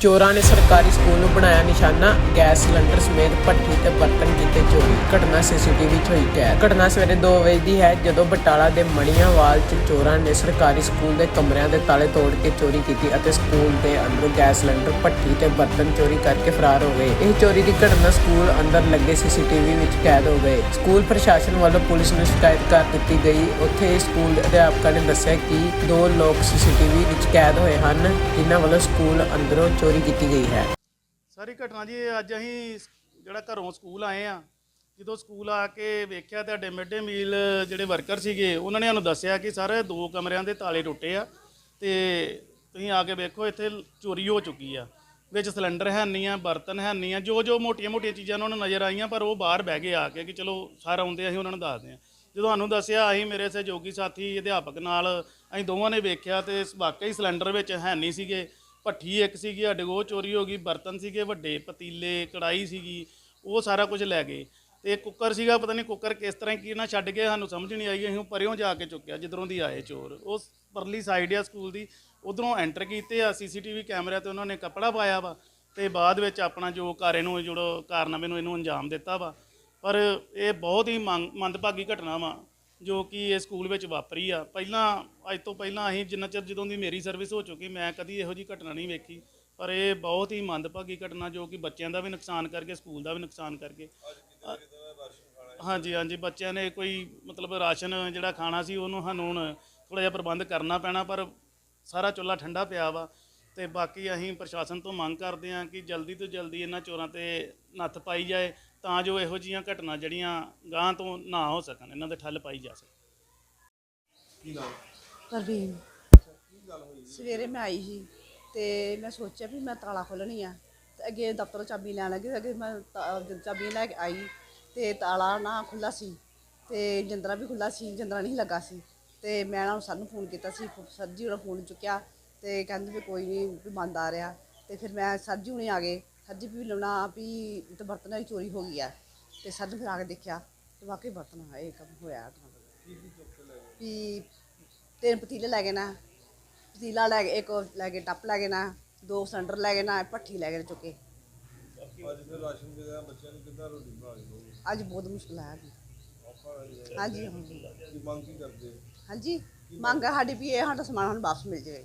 ਚੋਰਾਂ ਨੇ ਸਰਕਾਰੀ ਸਕੂਲ ਨੂੰ ਬਣਾਇਆ ਨਿਸ਼ਾਨਾ, ਗੈਸ ਸਿਲੰਡਰ ਸਮੇਤ ਭੱਠੀ ਤੇ ਬਰਤਨ ਕੀਤੇ ਚੋਰੀ। ਘਟਨਾ ਸੀਸੀਟੀਵੀ 'ਚ ਹੋਈ ਕੈਦ। ਘਟਨਾ ਸਵੇਰੇ 2 ਵਜੇ ਦੀ ਹੈ, ਜਦੋਂ ਬਟਾਲਾ ਦੇ ਮਣੀਆਂਵਾਲ 'ਚ ਚੋਰਾਂ ਨੇ ਸਰਕਾਰੀ ਸਕੂਲ ਦੇ ਕਮਰਿਆਂ ਦੇ ਤਾਲੇ ਤੋੜ ਕੇ ਚੋਰੀ ਕੀਤੀ ਅਤੇ ਸਕੂਲ ਦੇ ਅੰਦਰੋਂ ਗੈਸ ਸਿਲੰਡਰ, ਭੱਠੀ ਤੇ ਬਰਤਨ ਚੋਰੀ ਕਰਕੇ ਫਰਾਰ ਹੋ ਗਏ। ਇਹ ਚੋਰੀ ਦੀ ਘਟਨਾ ਸਕੂਲ ਅੰਦਰ ਲੱਗੇ ਸੀਸੀਟੀਵੀ ਵਿੱਚ ਕੈਦ ਹੋ ਗਏ। ਸਕੂਲ ਪ੍ਰਸ਼ਾਸਨ ਵੱਲੋਂ ਪੁਲਿਸ ਨੂੰ ਸ਼ਿਕਾਇਤ ਕਰ ਦਿੱਤੀ ਗਈ। ਉੱਥੇ ਸਕੂਲ ਦੇ ਅਧਿਆਪਕਾਂ ਨੇ ਦੱਸਿਆ ਕਿ ਦੋ ਲੋਕ ਸੀਸੀਟੀਵੀ ਵਿੱਚ ਕੈਦ ਹੋਏ ਹਨ, ਜਿਨ੍ਹਾਂ ਵੱਲੋਂ ਸਕੂਲ ਅੰਦਰੋਂ ਚੋਰੀ ਕੀਤੀ ਗਈ ਹੈ। ਸਾਰੀ ਘਟਨਾ ਜੀ, ਅੱਜ ਅਸੀਂ ਜਿਹੜਾ ਘਰੋਂ ਸਕੂਲ ਆਏ ਆ ਜਦੋਂ ਸਕੂਲ ਆ ਕੇ ਵੇਖਿਆ ਤੁਹਾਡੇ ਮਿਡ ਡੇ ਮੀਲ ਜਿਹੜੇ ਵਰਕਰ ਸੀਗੇ, ਉਹਨਾਂ ਨੇ ਸਾਨੂੰ ਦੱਸਿਆ ਕਿ ਸਰ, ਦੋ ਕਮਰਿਆਂ ਦੇ ਤਾਲੇ ਟੁੱਟੇ ਆ ਤੇ ਤੁਸੀਂ ਆ ਕੇ ਵੇਖੋ, ਇੱਥੇ ਚੋਰੀ ਹੋ ਚੁੱਕੀ ਆ। ਵਿੱਚ ਸਿਲੰਡਰ ਹੈ ਨਹੀਂ ਆ, ਬਰਤਨ ਹੈ ਨਹੀਂ ਆ ਜੋ ਜੋ ਮੋਟੀਆਂ-ਮੋਟੀਆਂ ਚੀਜ਼ਾਂ ਉਹਨਾਂ ਨੂੰ ਨਜ਼ਰ ਆਈਆਂ, ਪਰ ਉਹ ਬਾਹਰ ਬਹਿ ਗਏ ਆ ਕੇ ਕਿ ਚਲੋ ਸਾਰ ਆਉਂਦੇ ਅਸੀਂ ਉਹਨਾਂ ਨੂੰ ਦੱਸਦੇ ਆ। ਜਦੋਂ ਸਾਨੂੰ ਦੱਸਿਆ, ਅਸੀਂ ਮੇਰੇ ਸਹਿਯੋਗੀ ਸਾਥੀ, ਅਧਿਆਪਕ ਨਾਲ ਅਸੀਂ ਦੋਵਾਂ ਨੇ ਵੇਖਿਆ ਤੇ ਵਾਕਈ ਸਿਲੰਡਰ ਵਿੱਚ ਹੈ ਨਹੀਂ ਸੀਗੇ। ਭੱਠੀ ਇੱਕ ਸੀਗੀ, ਸਾਡੇ ਕੋਲ ਉਹ ਚੋਰੀ ਹੋ ਗਈ, ਬਰਤਨ ਸੀਗੇ, ਵੱਡੇ ਪਤੀਲੇ ਕੜਾਈ ਸੀਗੀ, ਉਹ ਸਾਰਾ ਕੁਝ ਲੈ ਗਏ। ਤੇ ਕੁੱਕਰ ਸੀਗਾ, ਪਤਾ ਨਹੀਂ ਕੁੱਕਰ ਕਿਸ ਤਰ੍ਹਾਂ ਕੀ ਨਾ ਛੱਡ ਕੇ ਸਾਨੂੰ ਸਮਝ ਨਹੀਂ ਆਈ, ਅਸੀਂ ਉਹ ਪਰਿਓਂ ਜਾ ਕੇ ਚੁੱਕਿਆ, ਜਿੱਧਰੋਂ ਦੀ ਆਏ ਚੋਰ। ਉਸ ਪਰਲੀ ਸਾਈਡ ਆ ਸਕੂਲ ਦੀ, ਉਧਰੋਂ ਐਂਟਰ ਕੀਤੇ ਆ ਸੀਸੀਟੀਵੀ ਕੈਮਰਾ ਤੇ ਉਹਨਾਂ ਨੇ ਕੱਪੜਾ ਪਾਇਆ ਵਾ, ਤੇ ਬਾਅਦ ਵਿੱਚ ਆਪਣਾ ਜੋ ਕਾਰੇ ਨੂੰ ਜੁੜੋ ਕਾਰਨਾਮੇ ਨੂੰ ਇਹਨੂੰ ਅੰਜਾਮ ਦਿੱਤਾ ਵਾ। ਪਰ ਇਹ ਬਹੁਤ ਹੀ ਮੰਗ- ਮੰਦਭਾਗੀ ਘਟਨਾ ਵਾ। ਜੋ ਕਿ ਇਹ ਸਕੂਲ ਵਿੱਚ ਵਾਪਰੀ ਆ। ਪਹਿਲਾਂ, ਅੱਜ ਤੋਂ ਪਹਿਲਾਂ ਅਸੀਂ ਜਿੰਨਾ ਚਿਰ ਜਦੋਂ ਦੀ ਮੇਰੀ ਸਰਵਿਸ ਹੋ ਚੁੱਕੀ, ਮੈਂ ਕਦੀ ਇਹੋ ਜੀ ਘਟਨਾ ਨਹੀਂ ਵੇਖੀ। ਪਰ ਇਹ ਬਹੁਤ ਹੀ ਮੰਦਭਾਗੀ ਘਟਨਾ ਜੋ ਕਿ ਬੱਚਿਆਂ ਦਾ ਵੀ ਨੁਕਸਾਨ ਕਰਕੇ, ਸਕੂਲ ਦਾ ਵੀ ਨੁਕਸਾਨ ਕਰਕੇ। ਹਾਂਜੀ ਹਾਂਜੀ, ਬੱਚਿਆਂ ਨੇ ਕੋਈ ਮਤਲਬ ਰਾਸ਼ਨ ਜਿਹੜਾ ਖਾਣਾ ਸੀ, ਉਹਨੂੰ ਸਾਨੂੰ ਹੁਣ ਥੋੜਾ ਜਿਹਾ ਪ੍ਰਬੰਧ ਕਰਨਾ ਪੈਣਾ, ਪਰ ਸਾਰਾ ਚੁੱਲ੍ਹਾ ਠੰਡਾ ਪਿਆ ਵਾ। ਤੇ ਬਾਕੀ ਅਸੀਂ ਪ੍ਰਸ਼ਾਸਨ ਤੋਂ ਮੰਗ ਕਰਦੇ ਹਾਂ ਕਿ ਜਲਦੀ ਤੋਂ ਜਲਦੀ ਇਹਨਾਂ ਚੋਰਾਂ ਤੇ ਨੱਥ ਪਾਈ ਜਾਏ। ਤਾਂ ਜੋ ਇਹੋ ਜੀਆਂ ਘਟਨਾ ਜਿਹੜੀਆਂ ਗਾਂ ਤੋਂ ਨਾ ਹੋ ਸਕਣ ਇਹਨਾਂ ਦੇ ਠੱਲ ਪਾਈ ਜਾ ਸਕੇ ਪ੍ਰਵੀਨ। ਸਵੇਰੇ ਮੈਂ ਆਈ ਸੀ ਤੇ ਮੈਂ ਸੋਚਿਆ ਵੀ ਮੈਂ ਤਾਲਾ ਖੋਲਣੀ ਆ। ਤੇ ਅੱਗੇ ਦਫ਼ਤਰੋਂ ਚਾਬੀ ਲੈਣ ਲੱਗੀ ਅੱਗੇ ਮੈਂ ਤਾ- ਜਦ ਚਾਬੀ ਲੈ ਕੇ ਆਈ ਤੇ ਤਾਲਾ ਨਾ ਖੁੱਲਾ ਸੀ ਤੇ ਜਿੰਦਰਾ ਵੀ ਖੁੱਲਾ ਸੀ ਜਿੰਦਰਾ ਨਹੀਂ ਲੱਗਾ ਸੀ। ਤੇ ਮੈਂ ਨਾ ਸਰ ਨੂੰ ਫੋਨ ਕੀਤਾ ਸੀ ਸਰ ਜੀ ਉਹਨਾਂ ਫੋਨ ਚੁੱਕਿਆ ਤੇ ਕਹਿੰਦੇ ਵੀ ਕੋਈ ਨਹੀਂ ਵੀ ਬੰਦ ਆ ਰਿਹਾ। ਤੇ ਫਿਰ ਮੈਂ ਸਰ ਜੀ ਹੁਣੇ ਆ ਗਏ। ਜੀ ਵੀ ਲਾਉਣਾ ਵੀ ਤੇ ਬਰਤਨਾਂ ਦੀ ਚੋਰੀ ਹੋ ਗਈ ਆ। ਤੇ ਸਰ ਨੇ ਫਿਰ ਆ ਕੇ ਦੇਖਿਆ ਤੇ ਵਾਕਈ ਬਰਤਨ ਆ ਇਹ ਕੰਮ ਹੋਇਆ ਵੀ ਤਿੰਨ ਪਤੀਲੇ ਲੈ ਗਏ ਨਾ ਪਤੀਲਾ ਲੈ ਗਏ ਇੱਕ ਉਹ ਲੈ ਗਏ ਟੱਪ ਲੈ ਗਏ ਨਾ ਦੋ ਸਿਲੰਡਰ ਲੈ ਗਏ ਨਾ ਭੱਠੀ ਲੈ ਗਏ ਚੁੱਕੇ ਅੱਜ ਫਿਰ ਰਾਸ਼ਨ ਵਗੈਰਾ ਬੱਚਿਆਂ ਨੂੰ ਕਿੱਦਾਂ ਰੋਟੀ ਬਣਾਉਣੀ ਹੋਊਗੀ ਅੱਜ ਬਹੁਤ ਮੁਸ਼ਕਲ ਹੈ ਹੋ ਜਾਂਦਾ ਹਾਂਜੀ ਹਾਂਜੀ। ਕੀ ਮੰਗ ਕੀ ਕਰਦੇ? ਹਾਂਜੀ ਮੰਗ ਹੈ ਸਾਡੀ ਵੀ ਇਹ ਸਾਡਾ ਸਮਾਨ ਸਾਨੂੰ ਵਾਪਸ ਮਿਲ ਜਾਵੇ।